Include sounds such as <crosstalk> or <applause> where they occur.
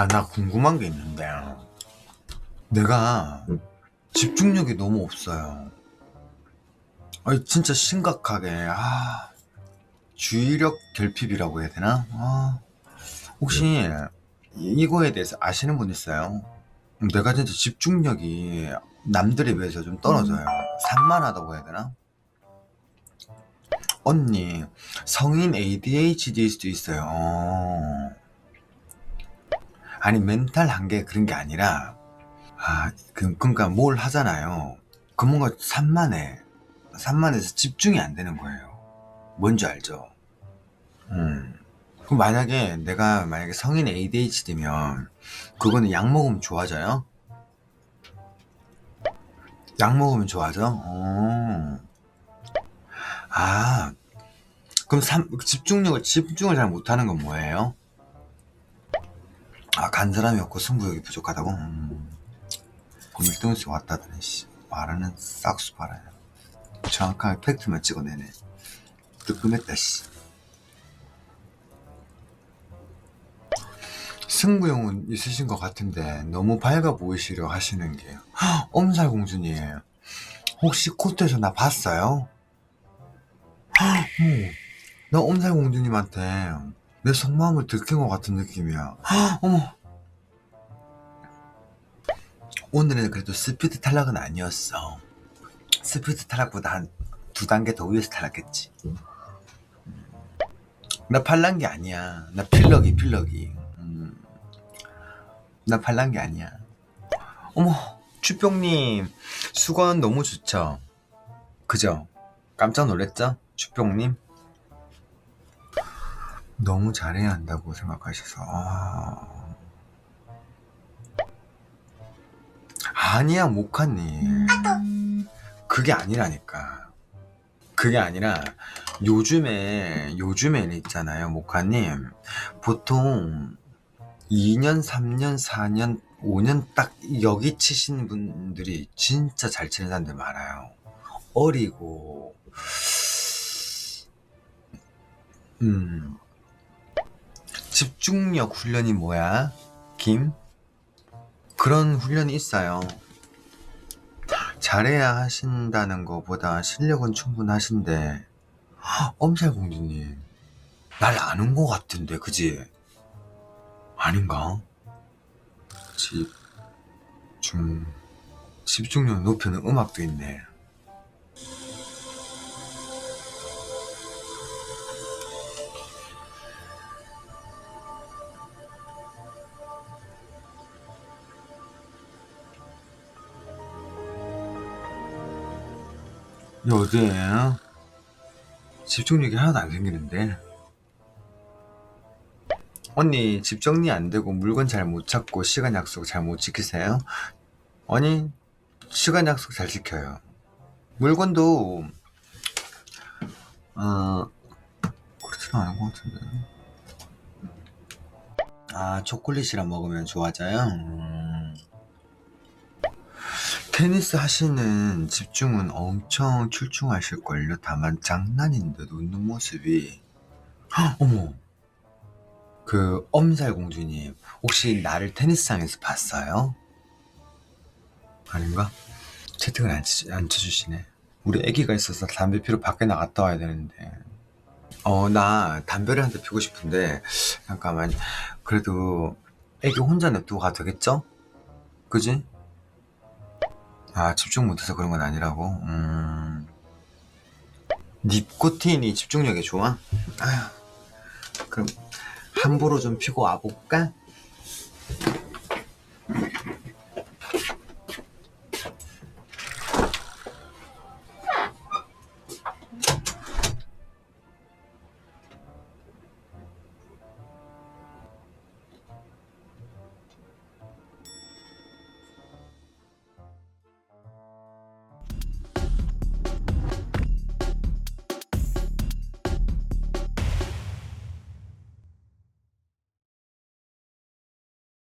아, 나 궁금한 게 있는데. 내가 집중력이 너무 없어요. 아니, 진짜 심각하게, 아, 주의력 결핍이라고 해야 되나? 아, 혹시 이- 이거에 대해서 아시는 분 있어요? 내가 진짜 집중력이 남들에 비해서 좀 떨어져요. 산만하다고 해야 되나? 언니, 성인 ADHD일 수도 있어요. 어. 아니, 멘탈 한계 그런 게 아니라, 아, 그, 그러니까 뭘 하잖아요. 그 뭔가 산만해. 산만해서 집중이 안 되는 거예요. 뭔지 알죠? 음. 그럼 만약에 내가 만약에 성인 ADHD면 그거는 약 먹으면 좋아져요? 약 먹으면 좋아져? 어. 아, 그럼 삼- 집중력을 집중을 잘 못하는 건 뭐예요? 아, 간 사람이 없고 승부욕이 부족하다고? 음. 그럼 1등수 왔다더니 씨 말하는 싹수 봐라요. 정확하게 팩트만 찍어내네. 뜨끔했다 씨. 승부욕은 있으신 것 같은데 너무 밝아 보이시려 하시는 게 헉, <gasps> 엄살공주님 혹시 코트에서 나 봤어요? 헉, <gasps> 어머, 나 엄살공주님한테 내 속마음을 들킨 것 같은 느낌이야 헉, <gasps> 어머 오늘은 그래도 스피드 탈락은 아니었어 스피드 탈락보다 한 두 단계 더 위에서 탈락했지 나 팔란 게 아니야 나 필러기 필러기 음. 나 팔란 게 아니야. 어머, 추뿅님, 수건 너무 좋죠? 그죠? 깜짝 놀랬죠? 추뿅님? 너무 잘해야 한다고 생각하셔서. 아... 아니야, 모카님. 그게 아니라니까. 그게 아니라, 요즘에, 요즘에 있잖아요, 모카님. 보통, 2년, 3년, 4년, 5년 딱 여기 치신 분들이 진짜 잘 치는 사람들 많아요. 어리고, 음, 집중력 훈련이 뭐야? 김? 그런 훈련이 있어요. 잘해야 하신다는 것보다 실력은 충분하신데, 엄살공주님, 날 아는 것 같은데, 그지? 아닌가? 집, 중, 집중력 높이는 음악도 있네. 야, 어디에? 집중력이 하나도 안 생기는데. 언니 집 정리 안 되고 물건 잘 못 찾고 시간 약속 잘 못 지키세요? 아니 시간 약속 잘 지켜요. 물건도 어 그렇지는 않은 것 같은데. 아 초콜릿이랑 먹으면 좋아져요? 음. 테니스 하시는 집중은 엄청 출중하실걸요. 다만 장난인데도 웃는 모습이 헉, 어머 그 엄살 공주님 혹시 나를 테니스장에서 봤어요? 아닌가? 채팅을 안, 치, 안 쳐주시네 우리 애기가 있어서 담배 피러 밖에 나갔다 와야 되는데 어 나 담배를 한 대 피고 싶은데 잠깐만 그래도 애기 혼자 냅두고 가도 되겠죠? 그지? 아 집중 못해서 그런 건 아니라고? 음 니코틴이 집중력에 좋아? 아휴 그럼 함부로 좀 피고 와볼까?